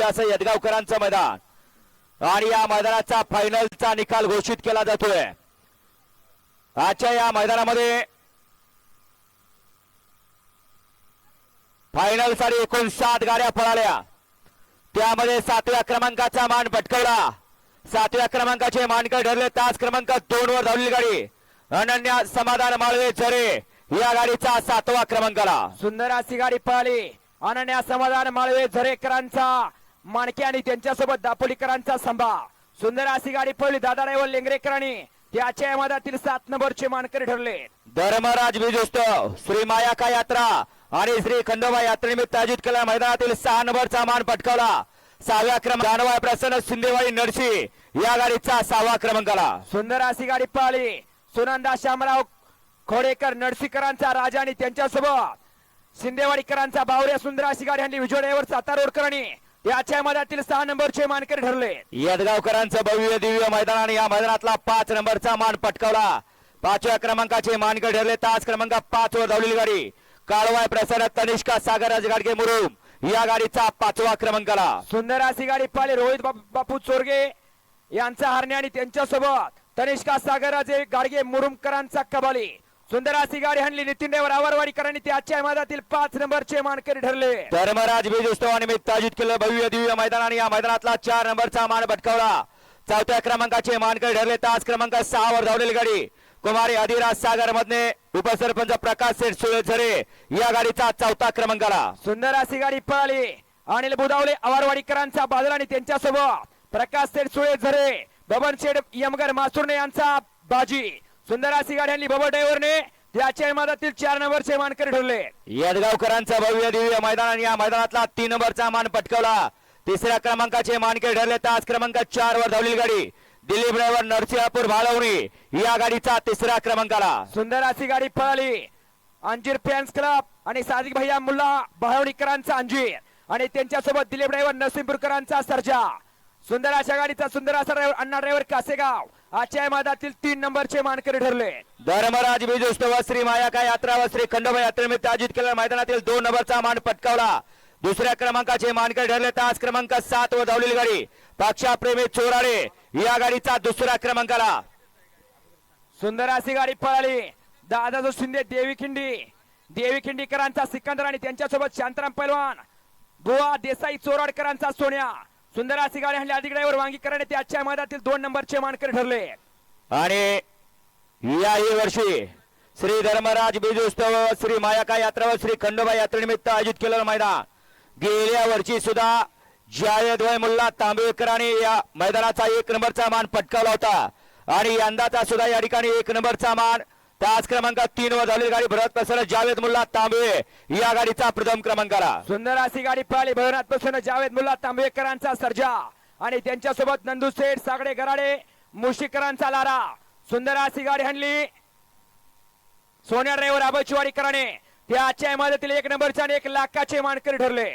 भव्य असं यदगावकरांचं मैदान. आणि या मैदानाचा फायनलचा निकाल घोषित केला जातोय. आजच्या या मैदानामध्ये फायनलसाठी एकूण सात गाड्या पळाल्या. त्यामध्ये सातव्या क्रमांकाचा मान पटकवला. सातव्या क्रमांकाचे मानकर ठरले. तास क्रमांक दोन वर धावलेली गाडी. अनन्या समाधान माळवे झरे या गाडीचा सातवा क्रमांकाला. सुंदर अशी गाडी पळाली. अनन्या समाधान माळवे झरेकरांचा माणके आणि त्यांच्यासोबत दापोलीकरांचा संभा. सुंदर अशी गाडी पळली दादा ड्रायव्हर लेंगरेकरांनी. त्याच्या मधातील सात नंबरचे मानकरी ठरले धर्मराज विजुस्तव श्री मायाका यात्रा आणि श्री खंडोबा यात्रेनिमित्त आयोजित केलेल्या मैदानातील सहा नंबरचा मान पटकावला. सहाव्या क्रमांक प्रसन्न शिंदेवाडी नरसी या गाडीचा सहावा क्रमांकाला. सुंदर अशी गाडी पळाली. सुनंदा शामराव खोडेकर नरसीकरांचा राजा आणि त्यांच्यासोबत. शिंदेवाडीकरांचा बावऱ्या सुंदर अशी गाडी हल्ली विजय ड्रायव्हर सातारा रोडकरांनी. याच्या मधातील सहा नंबरचे मानकरी ठरले. यदगावकरांचं भव्य दिव्य मैदान आणि या मैदानातला पाच नंबरचा मान पटकावला. पाचव्या क्रमांकाचे मानकर ठरले. तास क्रमांक पाच वर धावलेली गाडी. काळवाय प्रसन्न तनिष्का सागरराज गाडगे मुरुम. या गाडीचा पाचवा क्रमांकाला. सुंदर अशी गाडी पाहिली. रोहित बाप- बापू चोरगे यांचा हरणे आणि त्यांच्यासोबत तनिष्का सागराचे गाडगे मुरुमकरांचा कबाली. सुंदर अशी गाडी हाणली नितीन देवर आवारवाडीकरांनी त्याच्या मधातील पाच नंबरचे मानकरी ठरले. धर्मराज बीज उत्सवानिमित्त आयोजित केलं भव्य दिव्य मैदान आणि या मैदानातला चार नंबरचा मान पटकावला चौथ्या क्रमांकाचे मानकर ठरले. तास क्रमांक सहा वर धावलेली गाडी कुमारी अधिराज सागर मधने उपसरपंच प्रकाश सेठ सुळेझरे या गाडीचा चौथा क्रमांकाला. सुंदर अशी गाडी पळाली. अनिल बुधावले आवारवाडीकरांचा बाजूला आणि त्यांच्यासोबत प्रकाश शेठ सुळे झरे बबन शेठ यमगर मासुर्णे यांचा बाजी. सुंदर अशी गाडी आणली बबन ड्रायव्हरने त्याच्या मधातील चार नंबरचे मानकरी ठरले. यदगावकरांचं भव्य दिव्य मैदान आणि या मैदानातला तीन नंबरचा मान पटकावला. तिसऱ्या क्रमांकाचे मानके ठरले तास क्रमांक चार वर धावलेली गाडी. दिलीप ड्रायव्हर नरसिंहपूर भालवणी या गाडीचा तिसऱ्या क्रमांकाला. सुंदर अशी गाडी पळाली. अंजीर फॅन्स क्लब आणि सादिक भैया मुल्ला बहावणीकरांचा अंजीर आणि त्यांच्यासोबत दिलीप ड्रायव्हर नरसिंहपूरकरांचा सर्जा. सुंदर अशा गाडीचा सुंदर असा ड्रायव्हर अण्णा ड्रायव्हर कासेगाव. आजच्या मैदानातील तीन नंबरचे मानकरी ठरले. धर्मराज बीज उत्सव श्री मायाका यात्रा व श्री खंडोबा यात्रेनिमित्त आयोजित केलेल्या मैदानातील दोन नंबरचा मान पटकावला. दुसऱ्या क्रमांकाचे मानकर ठरले तास क्रमांक सात वर धावलेली गाडी. पक्षाप्रेमी चोराडे या गाडीचा दुसऱ्या क्रमांकाला. सुंदर अशी गाडी पळाली. दादाजो शिंदे देवी खिंडी. देवी खिंडीकरांचा सिकंदर आणि त्यांच्यासोबत शांताराम पैलवान. बुवा देसाई चोराडकरांचा सोन्या. सुंदर अशी गाडी हल्ली अधिक ड्रायव्हर ते आजच्या मैदानातील दोन नंबरचे मानकरी ठरले. आणि याही वर्षी श्री धर्मराज बीजोत्सव श्री मायाका यात्रा व श्री खंडोबा यात्रेनिमित्त आयोजित केलेलं मैदान. गेल्या वर्षी सुद्धा जावेद मुल्ला तांबेकरांनी या मैदानाचा एक नंबरचा मान पटकावला होता. आणि यंदाचा सुद्धा या ठिकाणी एक नंबरचा मान त्याच क्रमांकात तीन वर झालेली गाडी भरत प्रसन्न जावेद मुल्ला तांबे या गाडीचा प्रथम क्रमांकाला. सुंदर अशी गाडी पळाली भरत प्रसन्न जावेद मुल्ला तांबेकरांचा सर्जा. आणि त्यांच्यासोबत नंदू सेठ सागडे गराडे मुशीकरांचा लारा. सुंदर अशी गाडी हाणली सोन्या ड्रायव्हर चिवाडी त्या आजच्या मदतीला एक नंबरचे आणि एक लाखाचे मानकरी ठरले.